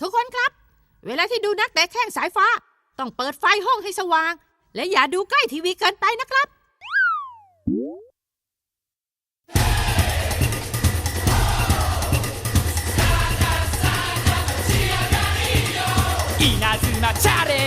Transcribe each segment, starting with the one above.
ทุกคนครับ เวลาที่ดูนักเตะแข้งสายฟ้า ต้องเปิดไฟห้องให้สว่าง และอย่าดูใกล้ทีวีเกินไปนะครับ 稲妻チャレンジ ジ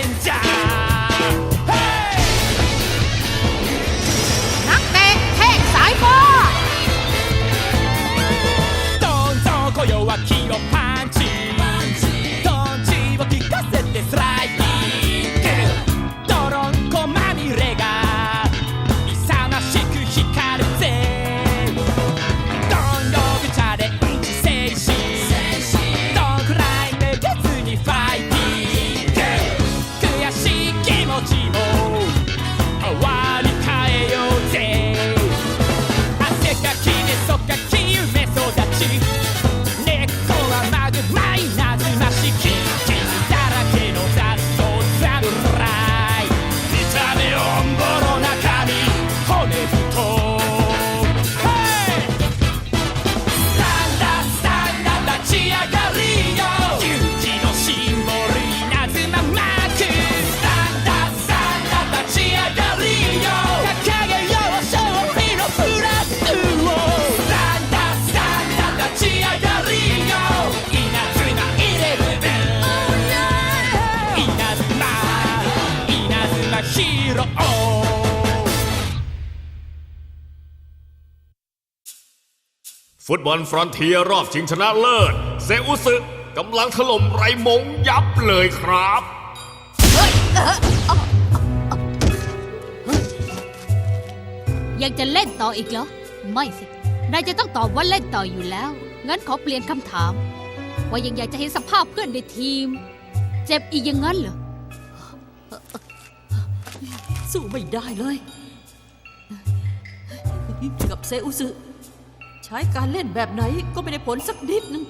ฟุตบอลฟรอนเทียรอบชิงชนะเลิศ เซอุสึกำลังถล่มไรมงยับเลยครับ ยังจะเล่นต่ออีกเหรอ ไม่สิ นายจะต้องตอบว่าเล่นต่ออยู่แล้ว งั้นขอเปลี่ยนคำถาม ว่ายังอยากจะเห็นสภาพเพื่อนในทีม เจ็บอีกอย่างนั้นเหรอ สู้ไม่ได้เลย กับเซอุสึใช้การเล่นแบบไหนก็ไม่ได้ผลสักนิดนึง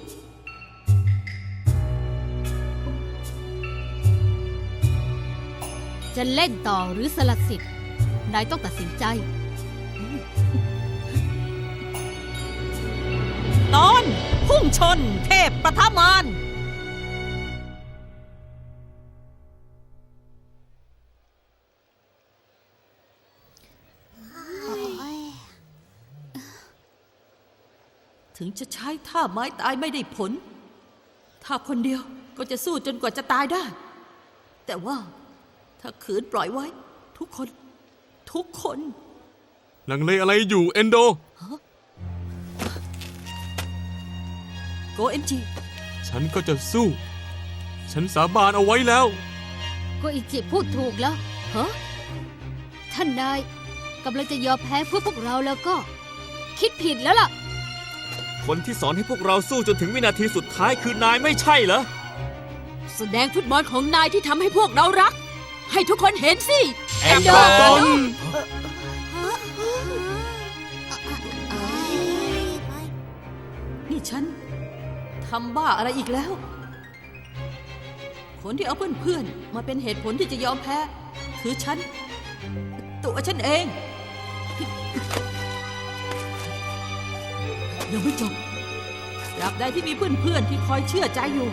จะเล่นต่อหรือสละสิทธิ์ นายต้องตัดสินใจ ตอน พุ่งชนเทพประทามาน ถึงจะใช้ท่าไม้ตายไม่ได้ผล ถ้าคนเดียวก็จะสู้จนกว่าจะตายได้ แต่ว่าถ้าขืนปล่อยไว้ ทุกคน ทุกคนลังเลอะไรอยู่เอนโด โกเอ็นจีฉันก็จะสู้ ฉันสาบานเอาไว้แล้วก็อิจิพูดถูกแล้วฮะท่านนายกำลังจะยอมแพ้เพื่อพวกเราแล้วก็ คิดผิดแล้วล่ะ คนที่สอนให้พวกเราสู้จนถึงวินาทีสุดท้ายคือนายไม่ใช่เหรอ แสดงฟุตบอลของนายที่ทำให้พวกเรารัก ให้ทุกคนเห็นสิ แอนโดนี่ฉันทำบ้าอะไรอีกแล้ว คนที่เอาเพื่อนๆ มาเป็นเหตุผลที่จะยอมแพ้ คือฉัน ตัวฉันเอง ยังไม่จบตราบใดที่มีเพื่อนๆที่คอยเชื่อใจอยู่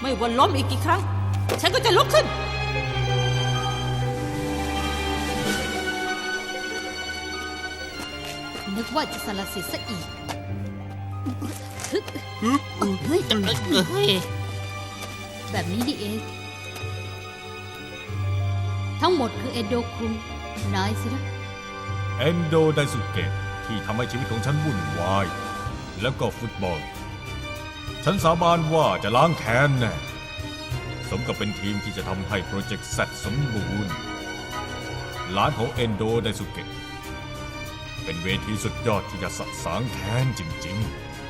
ไม่วันล้มอีกกี่ครั้ง ฉันก็จะลุกขึ้น นึกว่าจะสละสิทธิ์ซะอีกแบบนี้นี่เอง ทั้งหมดคือเอโดคุงนายสินะเอนโดไดสุเกะที่ทำให้ชีวิตของฉันวุ่นวาย แล้วก็ฟุตบอล ฉันสาบานว่าจะล้างแค้นแน่สมกับเป็นทีมที่จะทำให้โปรเจกต์เสร็จสมบูรณ์ร้านของเอนโดไดสุเกะเป็นเวทีสุดยอดที่จะสะสางแค้นจริง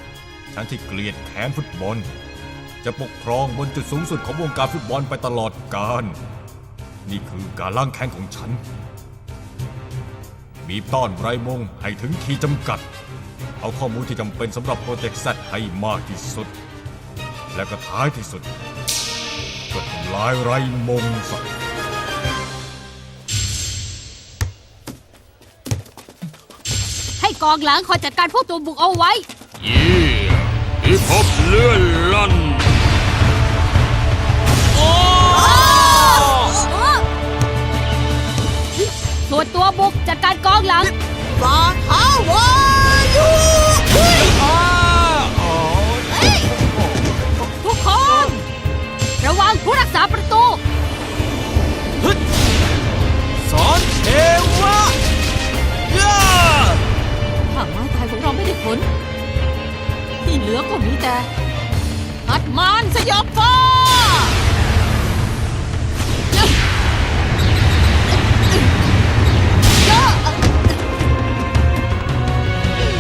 ๆ ฉันที่เกลียดแค้นฟุตบอล จะปกครองบนจุดสูงสุดของวงการฟุตบอลไปตลอดกาลนี่คือการล้างแค้นของฉัน มีต้อนไรมงให้ถึงขีดจำกัด เอาข้อมูลที่จำเป็นสำหรับโปรเจกต์แซดให้มากที่สุด และก็ท้ายที่สุดก็ทำลายไรมงสักให้กองหลังคอยจัดการพวกตัวบุกเอาไว้ยี่ยพิภพเลื่อนลันส่วนตัวบุกจัดการกองหลัง ปลาขาว เหลือก็มีแต่อัดมานสยบฟ้า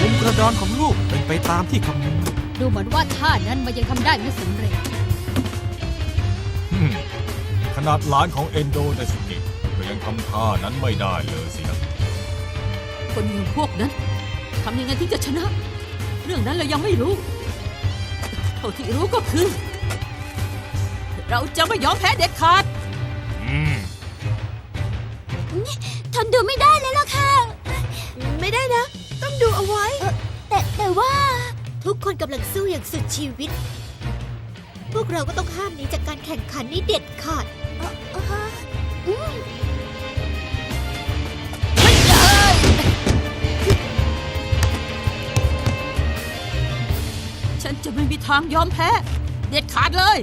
มุมกระดานของลูกเป็นไปตามที่คำนึงดูเหมือนว่าท่านั้นมันยังทำได้ไม่สำเร็จอืมขนาดหลานของเอนโดไดสุเกะก็ยังทำท่านั้นไม่ได้เลยสินะ คนอย่างพวกนั้นทำยังไงที่จะชนะ เรื่องนั้นเรายังไม่รู้ เท่าที่รู้ก็คือ เราจะไม่ยอมแพ้เด็ดขาดอืมทนดูไม่ได้แล้วล่ะค่ะ ไม่ได้นะ ต้องดูเอาไว้ แต่แต่ว่าทุกคนกำลังสู้อย่างสุดชีวิต พวกเราก็ต้องห้ามหนีจากการแข่งขันนี้เด็ดขาด จะไม่มีทางยอมแพ้ เด็ดขาดเลย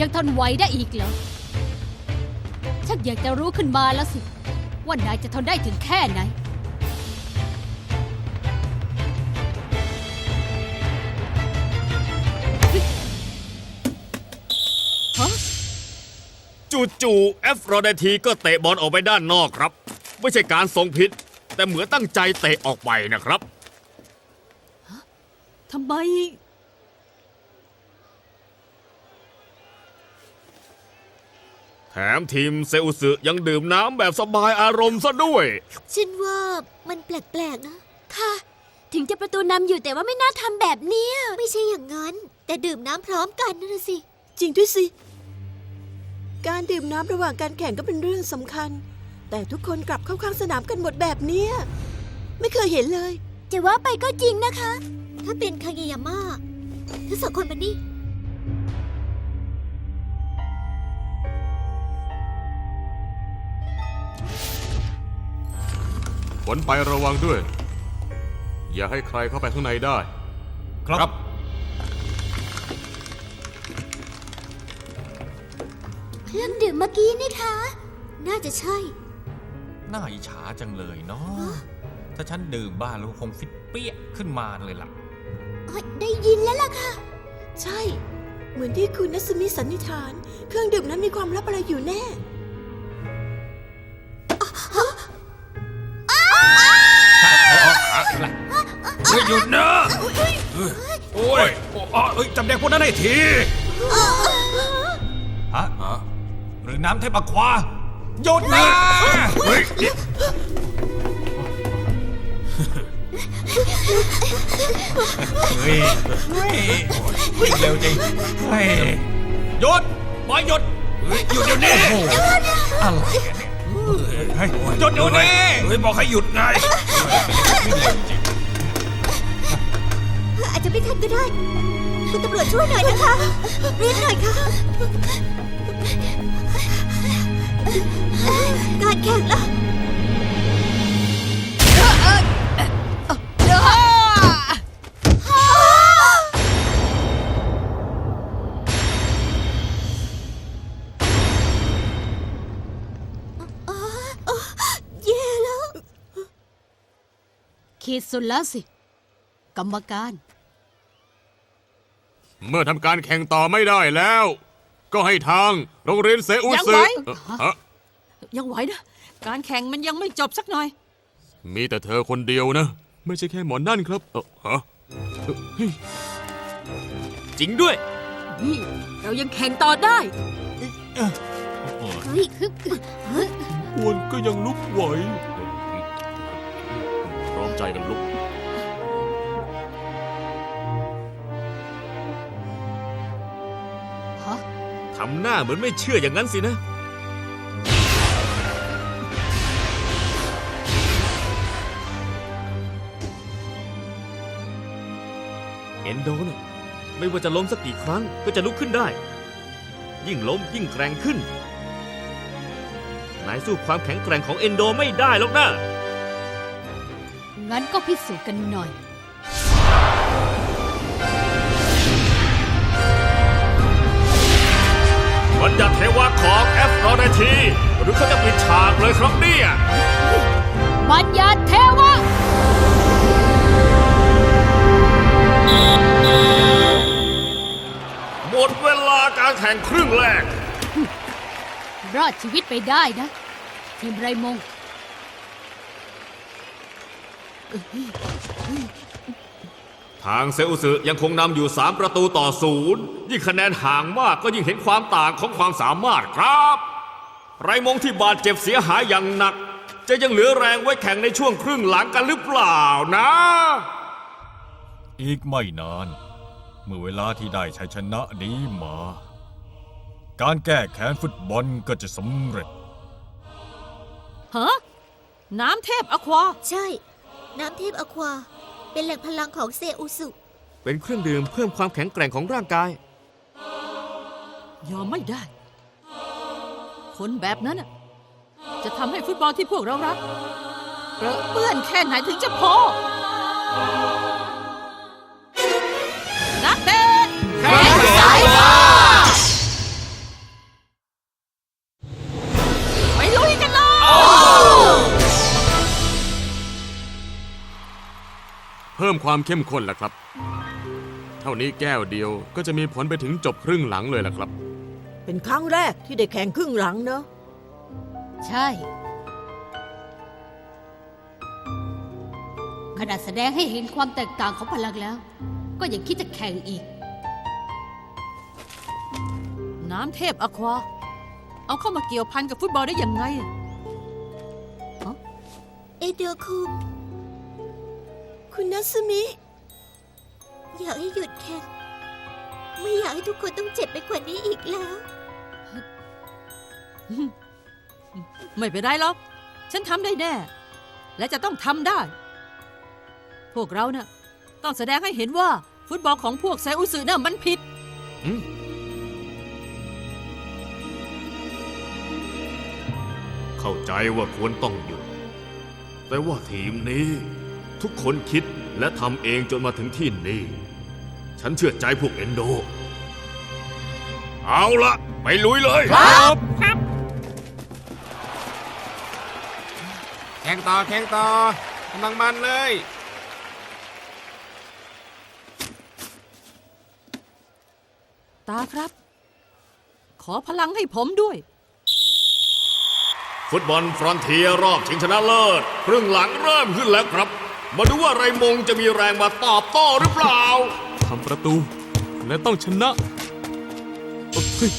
ยังทนไหวได้อีกเหรอชักอยากจะรู้ขึ้นมาแล้วสิ ว่านายจะทนได้ถึงแค่ไหนจู่ๆเอฟโรเดทีก็เตะบอลออกไปด้านนอกครับ ไม่ใช่การส่งผิดแต่เหมือนตั้งใจเตะออกไปนะครับ ทำไม แถมทีมเซอุสึยังดื่มน้ำแบบสบายอารมณ์ซะด้วย ฉันว่ามันแปลกๆนะ ค่ะ ถึงจะประตูนำอยู่แต่ว่าไม่น่าทำแบบเนี้ยไม่ใช่อย่างนั้น แต่ดื่มน้ำพร้อมกันนั่นนะสิ จริงด้วยสิ การดื่มน้ำระหว่างการแข่งก็เป็นเรื่องสำคัญ แต่ทุกคนกลับเข้าข้างสนามกันหมดแบบเนี้ยไม่เคยเห็นเลย จะว่าไปก็จริงนะคะ ถ้าเป็นคางายาม่าทั้งสองคนมานี่ฝนไประวังด้วย อย่าให้ใครเข้าไปข้างในได้ ครับ เครื่องดื่มเมื่อกี้นี่คะ น่าจะใช่ น่าอิจฉาจังเลยเนาะถ้าฉันดื่มบ้านแล้วคงฟิตเปี้ยขึ้นมาเลยล่ะอ๋อ ได้ยินแล้วล่ะค่ะ ใช่ เหมือนที่คุณนัสมิสันนิษฐาน เครื่องดื่มนั้นมีความลับอะไรอยู่แน่เฮ้ยหยุดนะโอ้ยโอ้ยจำแดงพวกนั้นให้ทีฮะหรือน้ำเทพอควาหยุดนะ เฮ้ยเฮ้ยเฮ้ยวิ่งเร็วจริงเฮ้ยหยุดบอยหยุดหยุดเดี๋ยวนี้อะไรกันเนี่ยเฮ้ยหยุดเดี๋ยวนี้เฮ้ยบอกให้หยุดไงอาจจะไม่ทันก็ได้ คุณตำรวจช่วยหน่อยนะคะรีบหน่อยค่ะการแข่งล่ะ ขีดสุดแล้วสิ กรรมการ เมื่อทำการแข่งต่อไม่ได้แล้ว ก็ให้ทางโรงเรียนเซอุยังสึไหว เอ่อฮะยังไหวนะ การแข่งมันยังไม่จบสักหน่อย มีแต่เธอคนเดียวนะ ไม่ใช่แค่หมอนั่นครับเออฮะเอ่อเฮ้ยจริงด้วย นี่ เรายังแข่งต่อได้เฮ้ยอวนก็ยังลุกไหวพร้อม ใจกันลุก ฮะ ทำหน้าเหมือนไม่เชื่ออย่างนั้นสินะ เอนโดน่ะไม่ว่าจะล้มสักกี่ครั้งก็จะลุกขึ้นได้ ยิ่งล้มยิ่งแกร่งขึ้น นายสู้ความแข็งแกร่งของเอนโดไม่ได้หรอกนะ งั้นก็พิสูจน์กันหน่อยบัญญัติเทวะของเอฟรอดทีหรือเขาจะปิดฉากเลยครับเนี่ยบัญญัติเทวะหมดเวลาการแข่งครึ่งแรก รอดชีวิตไปได้นะ ทีมไรมง ทางเซอุสึยังคงนำอยู่ 3 ประตูต่อศูนย์ยิ่งคะแนนห่างมากก็ยิ่งเห็นความต่างของความสามารถครับ ไรมงที่บาดเจ็บเสียหายอย่างหนัก จะยังเหลือแรงไว้แข่งในช่วงครึ่งหลังกันหรือเปล่านะ อีกไม่นาน เมื่อเวลาที่ได้ชัยชนะนี้มา การแก้แค้นฟุตบอลก็จะสำเร็จฮะน้ำเทพอควาใช่ น้ำเทพอควา เป็นแหล่งพลังของเซอุสุ เป็นเครื่องดื่มเพิ่มความแข็งแกร่งของร่างกาย ยอมไม่ได้ คนแบบนั้นน่ะจะทำให้ฟุตบอลที่พวกเรารักเปรอะเปื้อนแค่ไหนถึงจะพอ ความเข้มข้นแล้วครับ เท่านี้แก้วเดียวก็จะมีผลไปถึงจบครึ่งหลังเลยล่ะครับ เป็นครั้งแรกที่ได้แข่งครึ่งหลังเนอะใช่ ขนาดแสดงให้เห็นความแตกต่างของพลังแล้ว ก็ยังคิดจะแข่งอีก น้ำเทพอควา เอาเข้ามาเกี่ยวพันกับฟุตบอลได้ยังไง เอเดอคุง คุณนัสมิ อยากให้หยุดแข่งไม่อยากให้ทุกคนต้องเจ็บไปกว่านี้อีกแล้ว ไม่เป็นไรหรอก ฉันทำได้แน่ และจะต้องทำได้ พวกเราน่ะต้องแสดงให้เห็นว่าฟุตบอลของพวกไซอุสึน่ะมันผิดเข้าใจว่าควรต้องหยุด แต่ว่าทีมนี้ ทุกคนคิดและทำเองจนมาถึงที่นี่ ฉันเชื่อใจพวกเอนโด เอาละไปลุยเลยแข่งต่อแข่งต่อกำลังมันเลย ตาครับ ขอพลังให้ผมด้วย ฟุตบอลฟรอนเทียรอบชิงชนะเลิศครึ่งหลังเริ่มขึ้นแล้วครับ มาดูว่าไรมงจะมีแรงมาตอบโต้หรือเปล่า ทำประตูและต้องชนะเฮ้ย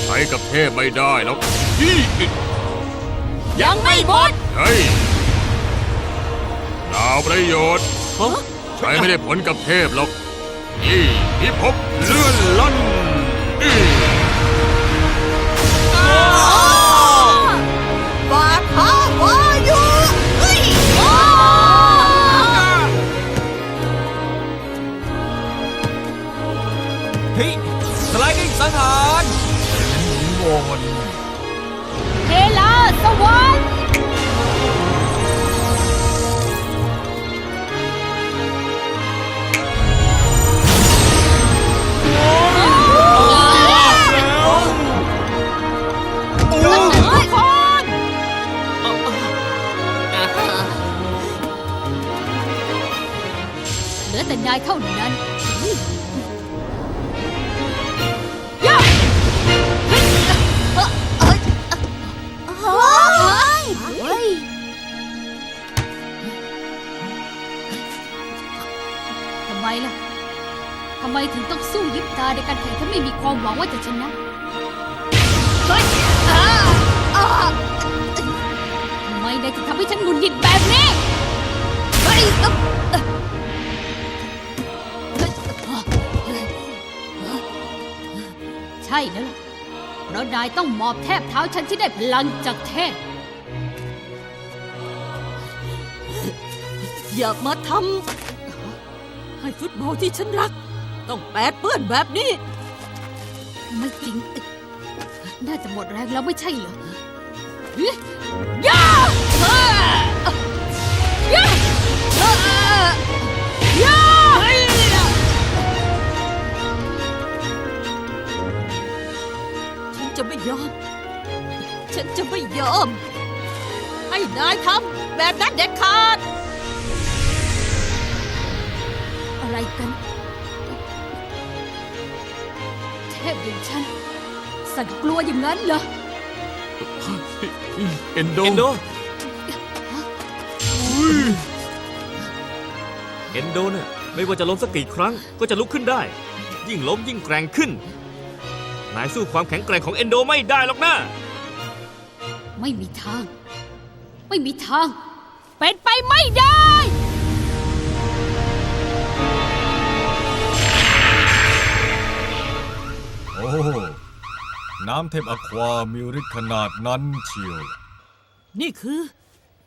ใช้กับเทพไม่ได้แล้วพี่ยังไม่หมดเฮ้ยดาวประโยชน์ใช้ไม่ได้ผลกับเทพหรอกนี่พิภพเลื่อนลั่นอี เฮ้ยสไลดิ้งสังหารโวนเทลาสวรรค์ทุกคนเหลือแต่นายเท่านั้น ไมถึงต้องสู้ยิบตาในการแข่งถ้าไม่มีความหวังว่าจะชนะเฮ้ยอ่าอ่าทำไมนายถึงทำให้ฉันหงุดหงิดแบบนี้เฮ้ยอะอะใช่แล้วล่ะเพราะนายต้องมอบแทบเท้าฉันที่ได้พลังจากเทพ อย่ามาทำให้ฟุตบอลที่ฉันรัก ต้องแปดเปื้อนแบบนี้ ไม่จริง น่าจะหมดแรงแล้วไม่ใช่เหรอเฮ้ยย่าเฮ้ยย่าเฮ้ยย่าฉันจะไม่ยอม ฉันจะไม่ยอม ให้นายทำแบบนั้นเด็ดขาด อะไรกัน พอย่างฉัน สัตว์กลัวอย่างนั้นเหรอ เอนโด เอนโด เอนโดน่ะไม่ว่าจะล้มสักกี่ครั้งก็จะลุกขึ้นได้ ยิ่งล้มยิ่งแกร่งขึ้น นายสู้ความแข็งแกร่งของเอนโดไม่ได้หรอกนะ ไม่มีทาง ไม่มีทาง เป็นไปไม่ได้ อ้น้ำเทพอความีฤทธิ์ขนาดนั้นเชียวนี่คือ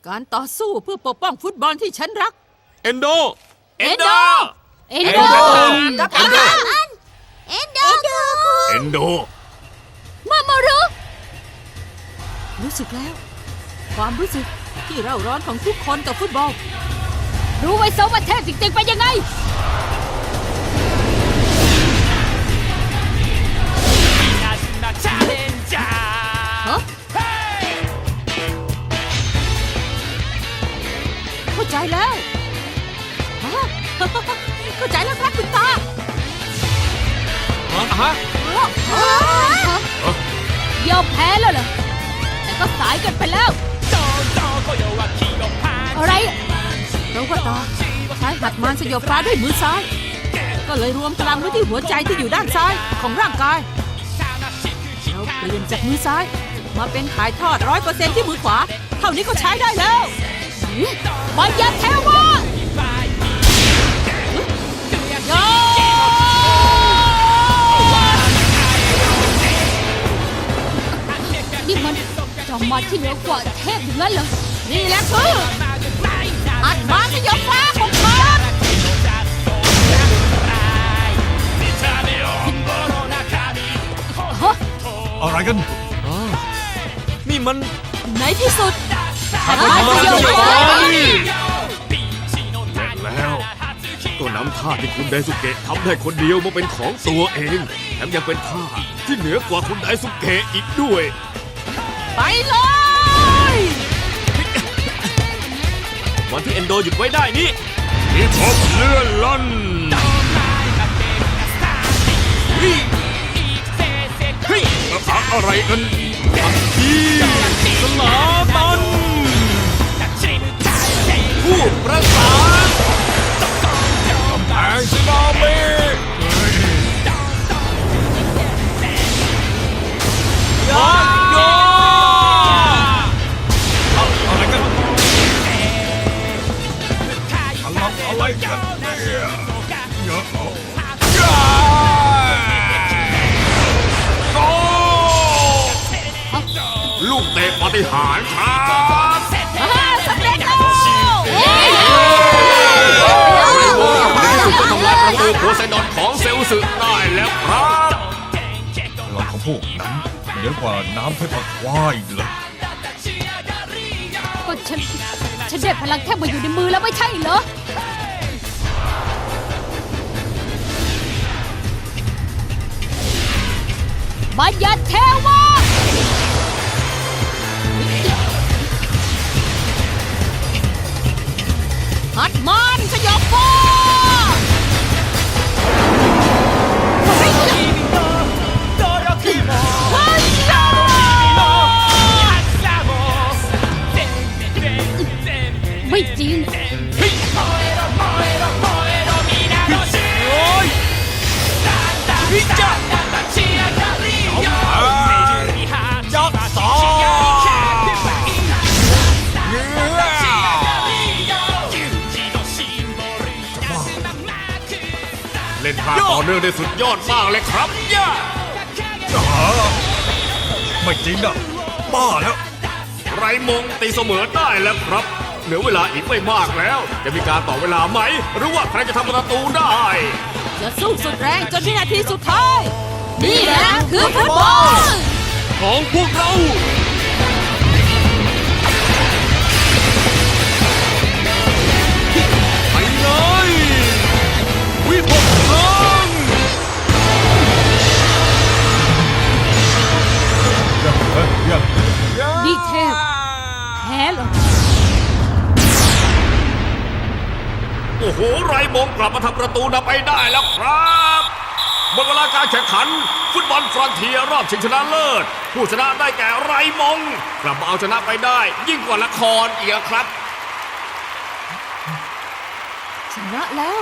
การต่อสู้เพื่อปกป้องฟุตบอลที่ฉันรัก เอนโด เอนโด เอ็นโดกับอาเอ็นโดคุเอนโด มามารุรู้สึกแล้ว ความรู้สึกที่เร่าร้อนของทุกคนกับฟุตบอล รู้ไว้ซะว่าเทพจริงๆเป็นยังไง เข้าใจแล้วเข้าใจแล้วครับคุณตาฮะฮะยอมแพ้แล้วเหรอ แต่ก็สายเกันไปแล้ว อะไรเราก็ตาใช้หัดมารสยบฟ้าด้วยมือซ้าย ก็เลยรวมพลังไว้ที่หัวใจที่อยู่ด้านซ้ายของร่างกาย เปลี่ยนจากมือซ้าย มาเป็นถ่ายทอดร้อยเปอร์เซ็นที่มือขวา เท่านี้ก็ใช้ได้แล้วมายาเทวะโยนี่มันจอมมาที่เหนือกว่าเทพอย่างนั้นเหรอนี่แหละคืออัดมาสยบฟ้าของ อะไรกัน นี่มันในที่สุดอัดมาสยบฟ้าแล้วก็นำท่าที่คุณไดสุเกะทำได้คนเดียวมาเป็นของตัวเองแถมยังเป็นท่าที่เหนือกว่าคุณไดสุเกะอีกด้วย ไปเลยวันที่เอนโดหยุดไว้ได้นี่มีพบเลื่อนล่อน อะไรกันที่สลาตันผู้ประสานแองซินาเม หัด ต่อเนื่องได้สุดยอดมากเลยครับย่าไม่จริงนะบ้าแล้ว ไรมงตีเสมอได้แล้วครับ เหลือเวลาอีกไม่มากแล้ว จะมีการต่อเวลาไหม หรือว่าใครจะทำประตูได้ จะสู้สุดแรงจนวินาทีสุดท้าย นี่แหละคือฟุตบอลของพวกเรา นี่เทพแพ้เหรอ โอ้โห ไรมงกลับมาทำประตูนำไปได้แล้วครับหมดเวลาการแข่งขัน ฟุตบอลฟรอนเทียรอบชิงชนะเลิศ ผู้ชนะได้แก่ไรมง กลับมาเอาชนะไปได้ ยิ่งกว่าละครอีกแล้วครับ ชนะแล้ว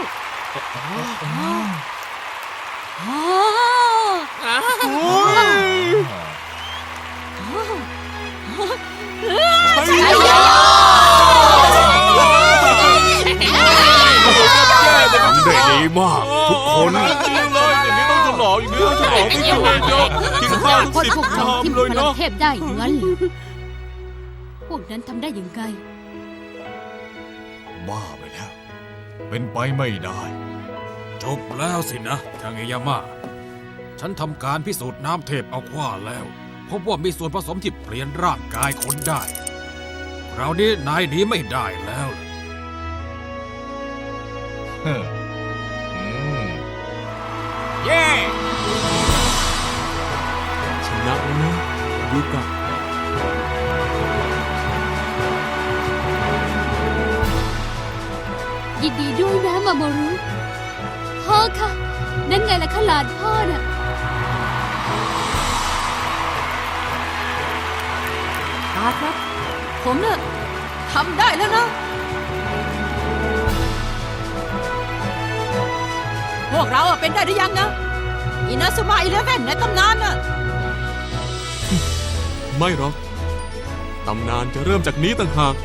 ทำได้ดีมาก ทุกคนจริงเลยอย่างนี้ต้องฉลองอย่างนี้ต้องฉลองไม่ช่วยเนาะกินข้าวทุกคนสิบพวกเราชามที่เลมียพลังเนาะเทพได้งั้นเหรอพวกนั้นทำได้ยังไง บ้าไปแล้ว เป็นไปไม่ได้ จบแล้วสินะทางเอยาม่าฉันทำการพิสูจน์น้ำเทพเอาว่าแล้ว พบว่ามีส่วนผสมที่เปลี่ยนร่างกายคนได้คราวนี้นายหนีไม่ได้แล้วล่ะเฮ้ออืมเย้ชนะแล้วนะยูกะยินดีด้วยนะมาโมรุพ่อค่ะนั่นไงล่ะขลานพ่อน่ะาครับ ผมเน่ะทำได้แล้วนะ พวกเราอะเป็นได้หรือยังนะ อินาสมาอีเลฟเว่นในตำนานน่ะ ไม่หรอก ตำนานจะเริ่มจากนี้ต่างหาก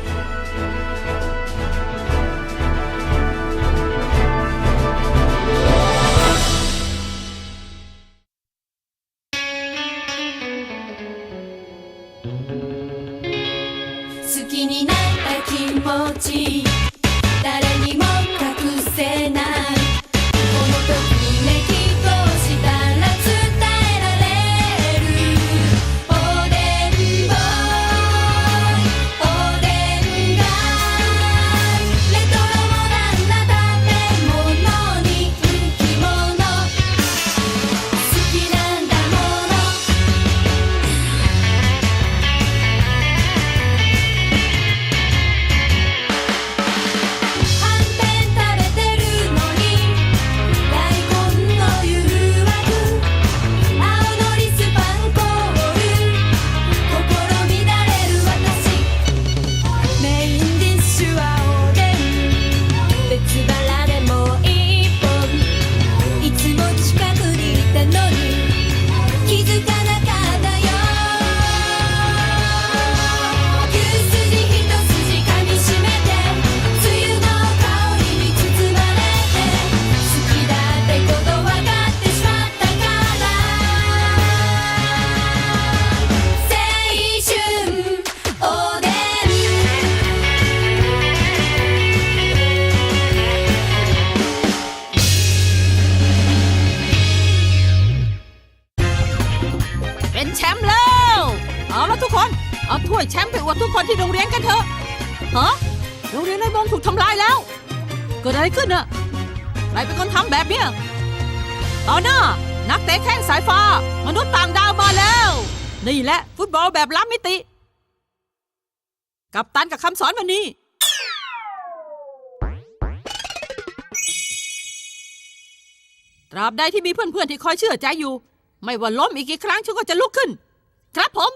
อะไรขึ้นน่ะใครเป็นคนทำแบบเนี้ยตอนหน้า นักเตะแข้งสายฟ้า มนุษย์ต่างดาวมาแล้ว นี่แหละ ฟุตบอลแบบล้ำมิติ กับตันกับคำสอนวันนี้ ตราบใดที่มีเพื่อนๆที่คอยเชื่อใจอยู่ ไม่ว่าล้มอีกกี่ครั้งฉันก็จะลุกขึ้น ครับผม